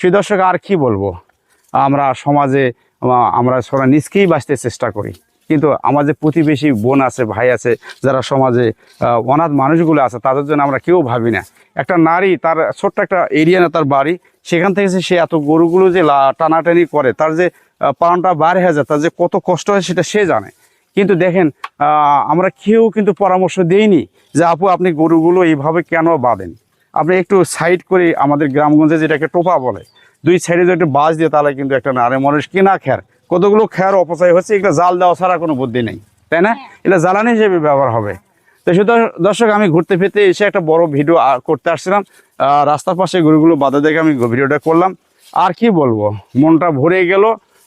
সেই দর্শক, আর কি বলব? আমরা সমাজে আমরা সবাই নিজকেই বাঁচতে চেষ্টা করি। কিন্তু আমাদের প্রতিবেশী বোন আছে, ভাই আছে, যারা সমাজে অনাথ মানুষগুলো আছে, তাদের জন্য আমরা কেউ ভাবি না। একটা নারী, তার ছোট্ট একটা এরিয়া না, তার বাড়ি, সেখান থেকে সে এত গরুগুলো যে টানাটানি করে, তার যে পালনটা বার হয়ে যায়, তার যে কত কষ্ট হয় সেটা সে জানে। কিন্তু দেখেন আমরা কেউ কিন্তু পরামর্শ দেইনি যে, আপু, আপনি গরুগুলো এইভাবে কেন বাঁধেন? আপনি একটু সাইড করে আমাদের গ্রামগঞ্জে যেটাকে টোপা বলে দুই সাইডে যদি একটু বাস দিয়ে তাহলে কিন্তু একটা নারে মানুষ কিনা খ্যার কতগুলো খ্যার অপচয় হচ্ছে এগুলো জাল দেওয়া ছাড়া কোনো বুদ্ধি নেই তাই না? এটা জ্বালানি হিসেবে ব্যবহার হবে। তো শুধু দর্শক আমি ঘুরতে ফিরতে এসে একটা বড় ভিডিও করতে আসছিলাম। রাস্তার পাশে গরুগুলো বাধা দেখে আমি ভিডিওটা করলাম। আর কি বলব মনটা ভরে গেল।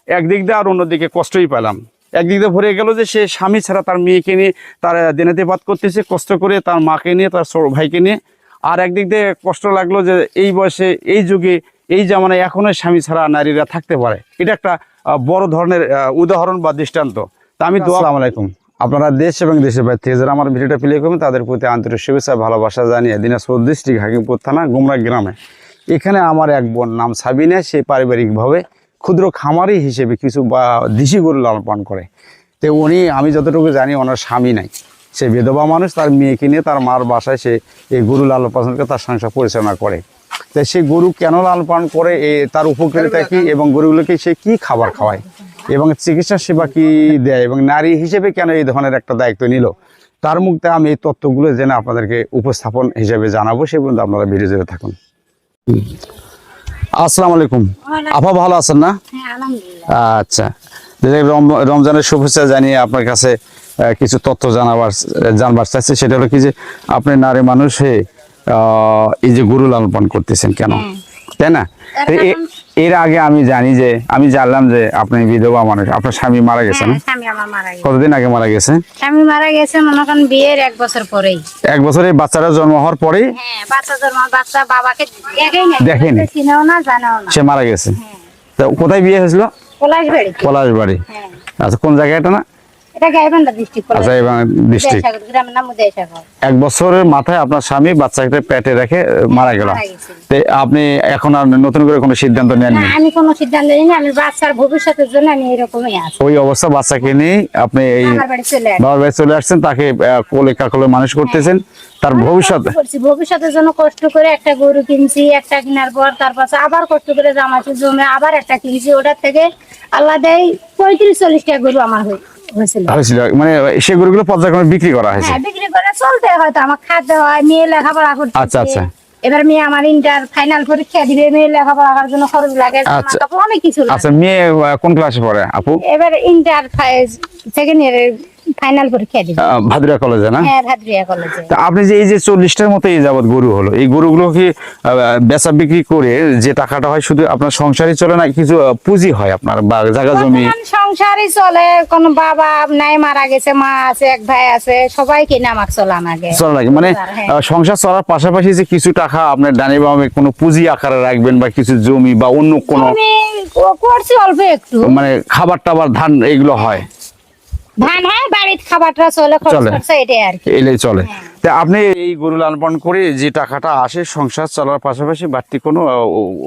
একদিক দিয়ে আর অন্যদিকে কষ্টই পেলাম। একদিক দিয়ে ভরে গেল যে সে স্বামী ছাড়া তার মেয়েকে নিয়ে তার দিনাতিপাত করতেছে কষ্ট করে তার মাকে নিয়ে তার ভাইকে নিয়ে। আর একদিক দিয়ে কষ্ট লাগল যে এই বয়সে, এই যুগে, এই জামানায় এখনও স্বামী ছাড়া নারীরা থাকতে পারে। এটা একটা বড় ধরনের উদাহরণ বা দৃষ্টান্ত। তা আমি দোয়া আলাইকুম। আপনারা দেশ এবং দেশের বাইরে থেকে যারা আমার ভিডিওটা প্লে করবেন, তাদের প্রতি আন্তরিক শুভেচ্ছা, ভালোবাসা জানিয়ে দিনাজপুর ডিস্ট্রিক্ট হাকিমপুর থানা গুমরা গ্রামে। এখানে আমার এক বোন নাম সাবিনা, সে পারিবারিকভাবে ক্ষুদ্র খামারি হিসেবে কিছু, বা, দেশি গরু লালন পালন করে। তো উনি, আমি যতটুকু জানি, ওনার স্বামী নাই। সে বিধবা মানুষ তার মেয়েকে নিয়ে তার মার বাসায় সে এই গরু লালন পালন করে তার সংসার পরিচালনা করে। তো সে গরু কেন লালন পালন করে? এ তার উপকারিতা কি? এবং গরুগুলোকে সে কি খাবার খাওয়ায়? এবং চিকিৎসা সেবা কি দেয়? এবং নারী হিসেবে কেন এই ধরনের একটা দায়িত্ব নিল? তার মুখতে আমি এই তথ্যগুলো জেনে আপনাদেরকে উপস্থাপন হিসেবে জানাব। সে পর্যন্ত আপনারা ভিডিও জুড়ে থাকুন। আসসালামু আলাইকুম। আপা ভালো আছেন না? হ্যাঁ আচ্ছা। রম- রমজানের শুভেচ্ছা জানিয়ে আপনার কাছে কিছু তথ্য জানাবার জানবার চাইছে সেটা হলো কি যে আপনি নারী মানুষ হয়ে আহ, এই যে গরু লালন পালন করতেছেন কেন? তাই না? এর আগে আমি জানি যে আমি জানলাম যে আপনি বিধবা মানুষ আপনার স্বামী মারা গেছেন হ্যাঁ মারা গেছে। কতদিন আগে মারা গেছে? স্বামী মারা গেছে মনে করেন বিয়ের এক বছর পরেই। এক বছরে বাচ্চারা জন্ম হওয়ার পরেই? হ্যাঁ বাচ্চা জন্ম বাচ্চা বাবাকে দেখেনি। চিনেও না জানেও না। সে মারা গেছে। হ্যাঁ। তো কোথায় বিয়ে হয়েছিল? পলাশ বাড়ি পলাশ বাড়ি হ্যাঁ। আচ্ছা কোন জায়গায় এটা না? এক বছরের মাথায় আপনার স্বামী বাচ্চাকে পেটে রেখে মারা গেল। আপনি এখন আর নতুন করে কোনো সিদ্ধান্ত নেননি? আমি কোনো সিদ্ধান্ত নিইনি। আমি বাচ্চার ভবিষ্যতের জন্য আমি এরকমই আছি। ওই অবস্থা বাচ্চাকে নিয়ে আপনি এই বাবার বাড়ি চলে আসছেন তাকে কোলে কাকলে মানুষ করতেছেন। তার ভবিষ্যৎ ভবিষ্যতের জন্য কষ্ট করে একটা গরু কিনছি একটা কেনার পর তার পাশে আবার কষ্ট করে জামাছি জমে আবার একটা কিনছি। ওটার থেকে আল্লাহ দেয় পঁয়ত্রিশ চল্লিশটা গরু আমার হয়ে- হয়েছিল। মানে সেগুলো পর্যায়ক্রমে বিক্রি করা হয়েছে? হ্যাঁ বিক্রি করে চলতে হয়তো আমার খাদ্য হয় মেয়ে লেখাপড়া করতে আচ্ছা, আচ্ছা। এবার মেয়ে আমার ইন্টার ফাইনাল পরীক্ষা দিবে মেয়ে লেখাপড়া করার জন্য খরচ লাগে আচ্ছা। অনেক কিছু আচ্ছা মেয়ে কোন ক্লাসে পড়ে আপু? এবার ইন্টার সেকেন্ড ইয়ারের ফাইনাল পরীক্ষা কলেজে না? হ্যাঁ ভাদ্রিয়া কলেজে তা আপনি যে এই যে মতো এই যাবৎ গরু হলো এই গরুগুলো কি বেচা বিক্রি করে যে টাকাটা হয় শুধু আপনার সংসারই চলে না কিছু পুঁজি হয় আপনার বা জায়গা জমি? সংসারই চলে কোন বাবা নাই মারা গেছে মা আছে এক ভাই আছে সবাই কিনে আমার চলা লাগে চলা লাগে মানে হ্যাঁ। সংসার চলার পাশাপাশি যে কিছু টাকা আপনার ডানে বামে কোনো পুঁজি আকারে রাখবেন বা কিছু জমি বা অন্য কোনো করছি অল্প একটু। মানে খাবার টাবার ধান এগুলো হয়? ধান হয় বাড়ির খাবারটা চলে খরচ এটাই আর কি। এলেই চলে। তা আপনি এই গরু লালন করে যে টাকাটা আসে সংসার চলার পাশাপাশি বাড়তি কোনো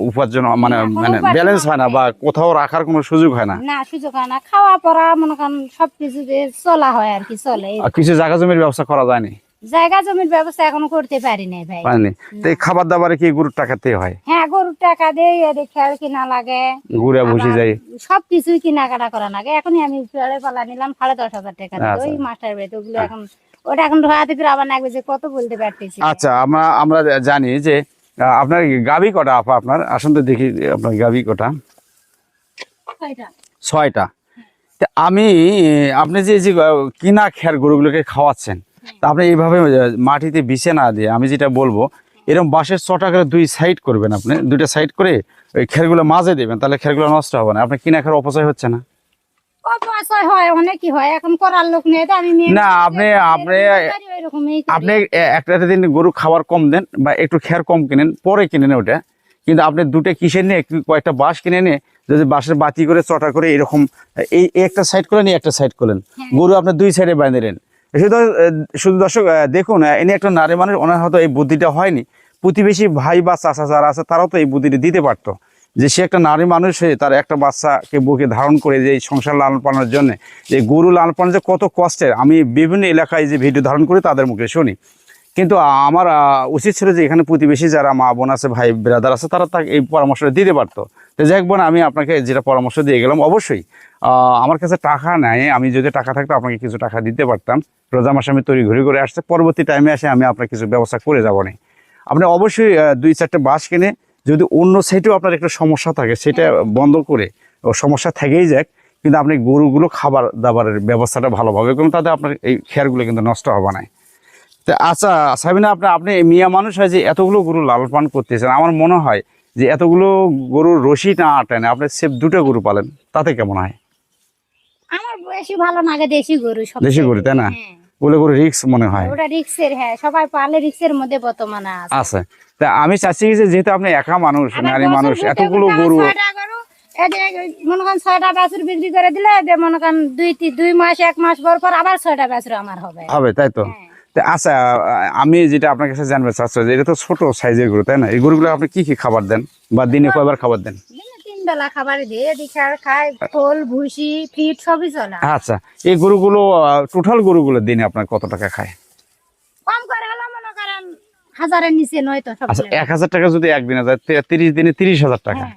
উপার্জন মানে মানে ব্যালেন্স হয় না বা কোথাও রাখার কোনো সুযোগ হয় না? না সুযোগ হয় না। খাওয়া পড়া মনে করেন সবকিছু চলা হয় আর কি চলে। কিছু জায়গা জমির ব্যবসা করা যায়নি জায়গা জমির ব্যবস্থা এখনও করতে পারি নাই ভাই। পারেনি তো এই খাবার দাবারে কি গরুর টাকাতে হয়? হ্যাঁ গরুর টাকা দেই এদের খেয়াল কিনা লাগে। ঘুরে বসে আবার যায় সবকিছুই কেনাকাটা করা লাগে। এখনই আমি পেয়ারে পালা নিলাম সাড়ে দশ হাজার টাকা দিয়ে। আচ্ছা। ওই মাস্টার বাড়িতে ওগুলো এখন ওটা এখন ধোয়াতে ফিরে আবার লাগবে যে কত বলতে পারতেছি। আচ্ছা আমরা আমরা জানি যে আহ, আপনার গাবি কটা আপা আপনার? আসুন তো দেখি আপনার গাবি কটা? ছয়টা। তা আমি আপনি যে যে কিনা খের গরুগুলোকে খাওয়াচ্ছেন তা আপনি এইভাবে মাটিতে বিছে না দিয়ে আমি যেটা বলব এরকম বাঁশের ছটা করে দুই সাইড করবেন আপনি দুইটা সাইড করে ওই খেরগুলো মাঝে দেবেন তাহলে খেরগুলো নষ্ট হবে না। আপনার কিনা খের অপচয় হচ্ছে না। হয় হয় আপনি- আপনি-। আপনি একটা দিন গরু খাবার কম দেন বা একটু খের কম কিনেন পরে কিনেন ওটা। কিন্তু আপনি দুটো নিয়ে কয়েকটা বাঁশ কিনে নিয়ে যদি বাঁশের বাতি করে চটা করে এরকম এই একটা সাইড করে নিয়ে একটা সাইড করলেন গরু আপনি দুই সাইডে বাঁধে বাঁধিলেন শুধু শুধু দর্শক দেখুন এনে একটা নারী মানুষ, ওনার হয়তো এই বুদ্ধিটা হয়নি। প্রতিবেশী ভাই বা চাচা যারা আছে, তারাও তো এই বুদ্ধিটা দিতে পারতো। যে সে একটা নারী মানুষ হয়ে তার একটা বাচ্চাকে বুকে ধারণ করে যে সংসার লালন পালনের জন্য, যে গরু লালন পালন যে কত কষ্টের, আমি বিভিন্ন এলাকায় যে ভিডিও ধারণ করি, তাদের মুখে শুনি। কিন্তু আমার উচিত ছিল যে এখানে প্রতিবেশী যারা মা, বোন আছে, ভাই, ব্রাদার আছে, তারা তাকে এই পরামর্শটা দিতে পারতো। তো যাই বোন, আমি আপনাকে যেটা পরামর্শ দিয়ে গেলাম, অবশ্যই আমার কাছে টাকা নাই। আমি যদি টাকা থাকতো আপনাকে কিছু টাকা দিতে পারতাম। রোজা মাসে আমি তৈরি ঘুরে করে আসছে। পরবর্তী টাইমে আসে আমি আপনার কিছু ব্যবস্থা করে যাব না। আপনি অবশ্যই দুই চারটে বাস কিনে যদি অন্য সাইডেও আপনার একটা সমস্যা থাকে, সেটা বন্ধ করে, ও সমস্যা থেকেই যাক, কিন্তু আপনি গরুগুলো খাবার দাবারের ব্যবস্থাটা ভালোভাবে করুন, তাতে আপনার এই খেয়ারগুলো কিন্তু নষ্ট হবে না। তা আচ্ছা সাবিনা, আপনি আপনি মিয়া মানুষ হয় যে এতগুলো গরু লালন পালন করতেছেন, আমার মনে হয় যে এতগুলো গরুর রশি না আটেনে, আপনি সেফ দুটো গরু পালেন, তাতে কেমন হয়? বেশি ভালো লাগে দেশি গরু সব দেশি গরু, তাই না? হ্যাঁ। ওগুলো গরু রিক্স মনে হয়। ওটা রিক্সের হ্যাঁ সবাই পালে রিক্সের মধ্যে বর্তমানে আছে। আছে। তা আমি চাচ্ছি যে যেহেতু আপনি একা মানুষ নারী মানুষ এতগুলো গরু মনে করেন ছয়টা বাছুর বিক্রি করে দিলে মনে করেন দুই দুই মাস এক মাস পর পর আবার ছয়টা বাছুর আমার হবে। হবে তাই তো? হ্যাঁ। আচ্ছা আমি যেটা আপনার কাছে জানবে চাচ্ছি এটা তো ছোট সাইজের গরু তাই না? এই গরুগুলো আপনি কি কি খাবার দেন? বা দিনে কয়বার খাবার দেন বেলা খাবার দিয়ে এদিকে আর খায় খোল ভুসি ফিট সবই চলে। আচ্ছা এই গরুগুলো টোটাল গরুগুলো দিনে আপনার কত টাকা খায়? কম করে হলো মনে করেন হাজারের নিচে নয় তো সব আচ্ছা এক হাজার টাকা যদি একদিনে যায় তিরিশ দিনে তিরিশ হাজার টাকা। হ্যাঁ।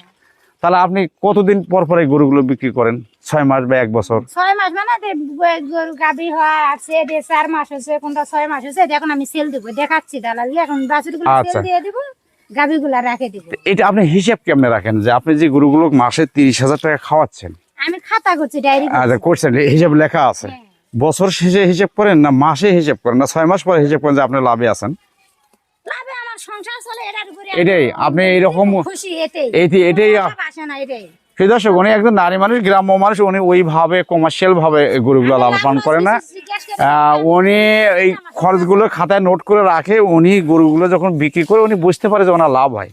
তাহলে আপনি কতদিন পর পর এই গরুগুলো বিক্রি করেন? ছয় মাস বা এক বছর? ছয় মাস মানে গরু গাবি হয় আছে চার মাস হচ্ছে কোনটা ছয় মাস হচ্ছে এখন আমি সেল দিব। দেখাচ্ছি দালালি এখন বাছুরগুলো আচ্ছা। সেল দিয়ে দিব। গাবিগুলা রেখে দিব। এটা আপনি হিসাব কেমনে রাখেন? যে আপনি যে গরুগুলো মাসে তিরিশ হাজার টাকা খাওয়াচ্ছেন? আমি খাতা করছি ডায়েরি আচ্ছা করছেন হিসাব লেখা আছে। হ্যাঁ। বছর শেষে হিসাব করেন না মাসে হিসাব করেন না? ছয় মাস পরে হিসাব করেন যে আপনি লাভে আছেন? লাভে আমার সংসার চলে এটার উপরে এটাই, আপনি এইরকম- খুশি এটাই। এইটি- এটাই। সেই দর্শক উনি একজন নারী মানুষ গ্রাম্য মানুষ উনি ওইভাবে কমার্শিয়াল ভাবে এই গরুগুলো লালন করে না। উনি এই খরচগুলো খাতায় নোট করে রাখে উনি গরুগুলো যখন বিক্রি করে উনি বুঝতে পারে যে ওনার লাভ হয়।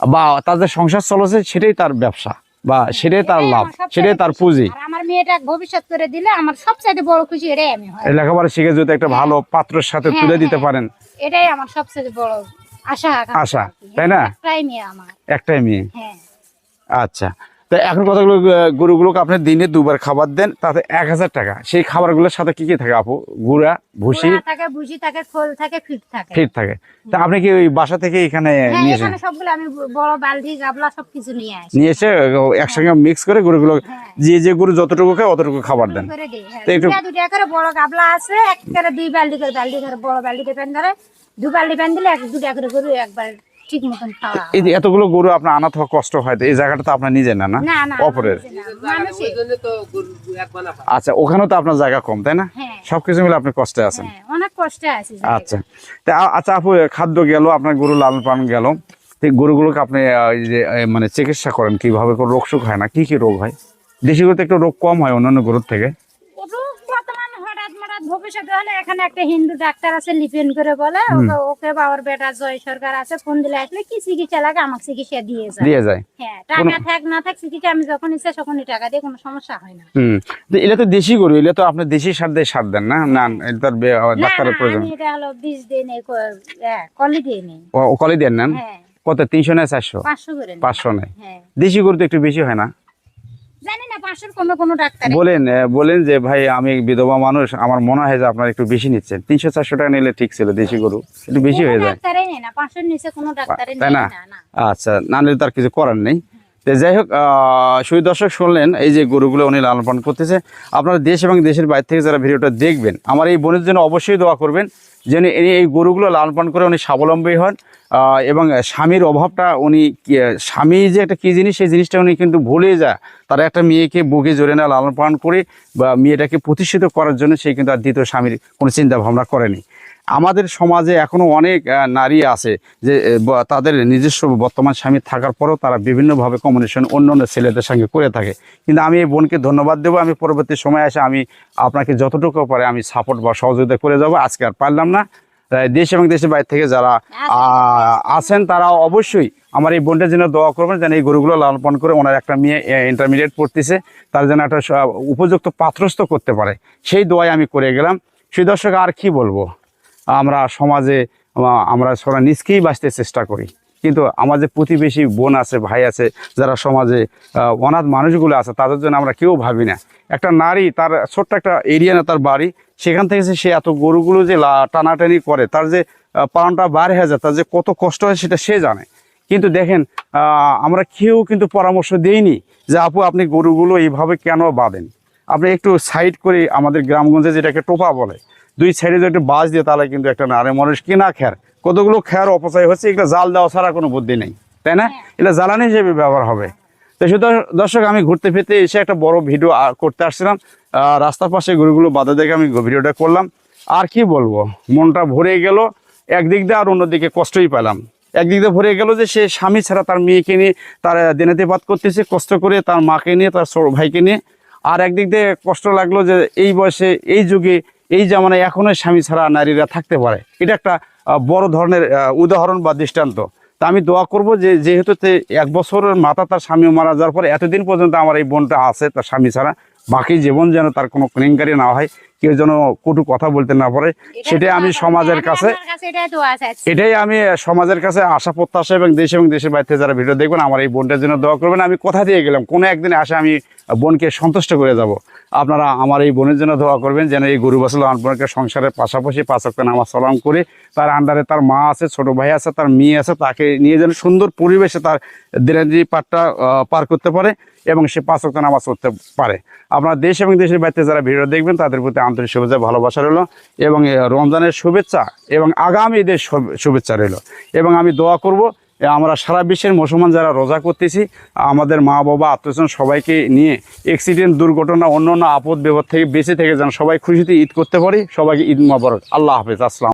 বা তাদের সংসার চলেছে সেটাই তার ব্যবসা বা সেটাই তার লাভ সেটাই তার পুঁজি। আমার মেয়েটা ভবিষ্যৎ করে দিলে আমার সবচেয়ে বড় খুশি এটাই আমি লেখাপড়া শিখে যদি একটা ভালো পাত্রের সাথে তুলে হ্যাঁ, দিতে হ্যাঁ। পারেন। এটাই আমার সবচেয়ে বড় আশা আশা, তাই না? একটাই মেয়ে আমার। একটাই মেয়ে। হ্যাঁ। আচ্ছা। তো এখন কতগুলো গরুগুলোকে আপনি দিনে দুবার খাবার দেন তাতে এক হাজার টাকা। সেই খাবারগুলোর সাথে কি কি থাকে আপু? গুড়া ভুসি? থাকে ভুসি থাকে খোল থাকে ফিট থাকে। ফিট থাকে। তা আপনি কি ওই বাসা থেকে এখানে হ্যাঁ নিয়ে এসেন এখানে সবগুলো আমি বড় বালতি গাবলা সবকিছু নিয়ে আসি। নিয়ে এসে একসঙ্গে মিক্স করে গরুগুলো হ্যাঁ। যে যে গরু যতটুকু খায় অতটুকু খাবার দেন। হ্যাঁ। তো একটু- দুটা করে বড় গাবলা আছে এক করে দুই বালতি করে বালতি করে বড় বালতি করে ধরে। দু বালতি প্যান দিলে এক দুটা করে গরু একবার ঠিক মতন খাওয়া এই যে এতগুলো গরু আপনার আনা থাকা কষ্ট হয় তো এই জায়গাটা তো আপনার নিজের না না? অপরের? আচ্ছা ওখানেও তো আপনার জায়গা কম তাই না? হ্যাঁ। সবকিছু মিলে আপনি কষ্টে আছেন। হ্যাঁ অনেক কষ্টে আছি আচ্ছা। তা আচ্ছা আপু খাদ্য গেল আপনার গরু লালন পালন গেল। গরুগুলোকে আপনি যে মানে চিকিৎসা করেন কীভাবে? রোগ সুখ হয় না? কি কি রোগ হয়? দেশি গরুতে একটু রোগ কম হয় অন্যান্য গরুর থেকে। হঠাৎ ভবিষ্যতে হলে এখানে একটা হিন্দু ডাক্তার আছে লিপেন করে বলে ওকে বেটা জয় সরকার আছে ফোন দিলে আসলে কি চিকিৎসা লাগে আমাকে চিকিৎসা দিয়ে যায়। দিয়ে যায়। হ্যাঁ টাকা থাক না থাক চিকিৎসা আমি যখন ইচ্ছা তখনই টাকা দিয়ে কোনো সমস্যা হয় না। হুম। এটা তো দেশি গরু এটা তো আপনি দেশি সার দিয়ে সার দেন না? না এটা তার না, ডাক্তারের প্রয়োজন। এটা হলো বীজ দিয়ে নেই কলি দিয়ে নেই। ও- কলি দেন নেন? হ্যাঁ। কত? তিনশো না চারশো? পাঁচশো করে নেই। পাঁচশো নেই। হ্যাঁ। দেশি গরু তো একটু বেশি হয় না? বলেন বলেন যে ভাই আমি বিধবা মানুষ আমার মনে হয় যে আপনার একটু বেশি নিচ্ছেন। তিনশো চারশো টাকা নিলে ঠিক ছিল দেশি গরু। একটু বেশি হয়ে যায়। ডাক্তারই নেই না পাঁচশোর নিচে কোনো ডাক্তারই তাই নেই না? আচ্ছা না নিলে তার কিছু করার নেই। তো যাই হোক আহ, সুই দর্শক শুনলেন এই যে গরুগুলো উনি লালন পালন করতেছে। আপনারা দেশ এবং দেশের বাইরে থেকে যারা ভিডিওটা দেখবেন আমার এই বোনের জন্য অবশ্যই দোয়া করবেন যেন এই গরুগুলো লালন পালন করে উনি স্বাবলম্বী হন। এবং স্বামীর অভাবটা উনি স্বামী যে একটা কী জিনিস, সেই জিনিসটা উনি কিন্তু ভুলে যায়। তারা একটা মেয়েকে বুকে জোরে না লালন পালন করে বা মেয়েটাকে প্রতিষ্ঠিত করার জন্য সে কিন্তু আর দ্বিতীয় স্বামীর কোনো চিন্তা ভাবনা করেনি। আমাদের সমাজে এখনও অনেক নারী আছে যে তাদের নিজস্ব বর্তমান স্বামী থাকার পরেও তারা বিভিন্নভাবে কমিউনিকেশন অন্য অন্য ছেলেদের সঙ্গে করে থাকে। কিন্তু আমি এই বোনকে ধন্যবাদ দেবো। আমি পরবর্তী সময় এসে আমি আপনাকে যতটুকু পারে আমি সাপোর্ট বা সহযোগিতা করে যাব। আজকে আর পারলাম না। দেশ এবং দেশের বাইরে থেকে যারা আছেন তারা অবশ্যই আমার এই বোনটার জন্য দোয়া করবেন যেন এই গরুগুলো লালন পালন করে ওনার একটা মেয়ে ইন্টারমিডিয়েট পড়তেছে তার যেন একটা উপযুক্ত পাত্রস্থ করতে পারে। সেই দোয়াই আমি করে গেলাম। সেই দর্শক আর কি বলব? আমরা সমাজে আমরা সবাই নিজকেই বাঁচতে চেষ্টা করি। কিন্তু আমার যে প্রতিবেশী বোন আছে ভাই আছে যারা সমাজে অনাথ মানুষগুলো আছে তাদের জন্য আমরা কেউ ভাবি না। একটা নারী তার ছোট্ট একটা এরিয়া না তার বাড়ি সেখান থেকে সে এত গরুগুলো যে টানাটানি করে তার যে পালনটা বার হয়ে যায় তার যে কত কষ্ট হয় সেটা সে জানে। কিন্তু দেখেন আমরা কেউ কিন্তু পরামর্শ দেইনি যে আপু আপনি গরুগুলো এইভাবে কেন বাঁধেন? আপনি একটু সাইড করে আমাদের গ্রামগঞ্জে যেটাকে টোপা বলে দুই সাইডে যদি একটা বাস দিয়ে তাহলে কিন্তু একটা নারী মানুষ কিনা খ্যার কতগুলো খ্যার অপচয় হচ্ছে এটা জাল দেওয়া ছাড়া কোনো বুদ্ধি নেই তাই না? এটা জ্বালানি হিসেবে ব্যবহার হবে। তো শুধু দর্শক আমি ঘুরতে ফিরতে এসে একটা বড় ভিডিও করতে আসছিলাম। রাস্তার পাশে গরুগুলো বাধা দেখে আমি ভিডিওটা করলাম। আর কি বলব, মনটা ভরে গেল। একদিক দিয়ে আর অন্যদিকে কষ্টই পেলাম। একদিক দিয়ে ভরে গেল যে সে স্বামী ছাড়া তার মেয়েকে নিয়ে তার দিনাতে বাদ করতেছে, কষ্ট করে তার মাকে নিয়ে, তার ভাইকে নিয়ে। আর একদিক দিয়ে কষ্ট লাগল যে এই বয়সে, এই যুগে, এই জামানায় এখনও স্বামী ছাড়া নারীরা থাকতে পারে। এটা একটা বড় ধরনের উদাহরণ বা দৃষ্টান্ত। তা আমি দোয়া করব যে যেহেতু এক বছরের মাথা তার স্বামী মারা যাওয়ার পরে এতদিন পর্যন্ত আমার এই বোনটা আছে, তার স্বামী ছাড়া। বাকি জীবন যেন তার কোনো কেলেঙ্কারি না হয় কেউ যেন কটু কথা বলতে না পারে সেটাই আমি সমাজের কাছে এটাই আমি সমাজের কাছে আশা প্রত্যাশা এবং দেশ এবং দেশের বাইরে থেকে যারা ভিডিও দেখবেন আমার এই বোনটার জন্য দোয়া করবেন। আমি কথা দিয়ে গেলাম? কোনো একদিন আসে আমি বোনকে সন্তুষ্ট করে যাব। আপনারা আমার এই বোনের জন্য দোয়া করবেন যেন এই গরু বাসল বোনকে সংসারের পাশাপাশি পাঁচক্ত নামাজ সালাম করে তার আন্ডারে তার মা আছে ছোট ভাই আছে তার মেয়ে আছে তাকে নিয়ে যেন সুন্দর পরিবেশে তার দিনাজি পাটটা পার করতে পারে। এবং সে পাঁচক্ত নামাজ করতে পারে। আপনারা দেশ এবং দেশের বাইরে যারা ভিডিও দেখবেন, তাদের প্রতি আন্তরিক শুভেচ্ছা ভালোবাসা রইল এবং রমজানের শুভেচ্ছা এবং আগামী ঈদের শুভেচ্ছা রইল। এবং আমি দোয়া করব আমরা সারা বিশ্বের মুসলমান যারা রোজা করতেছি, আমাদের মা, বাবা, আত্মীয়স্বজন সবাইকে নিয়ে অ্যাক্সিডেন্ট দুর্ঘটনা অন্য অন্য আপদ বিপদ থেকে বেঁচে থেকে যেন সবাই খুশিতে ঈদ করতে পারি। সবাইকে ঈদ মাবরক। আল্লাহ হাফেজ। আসসালাম।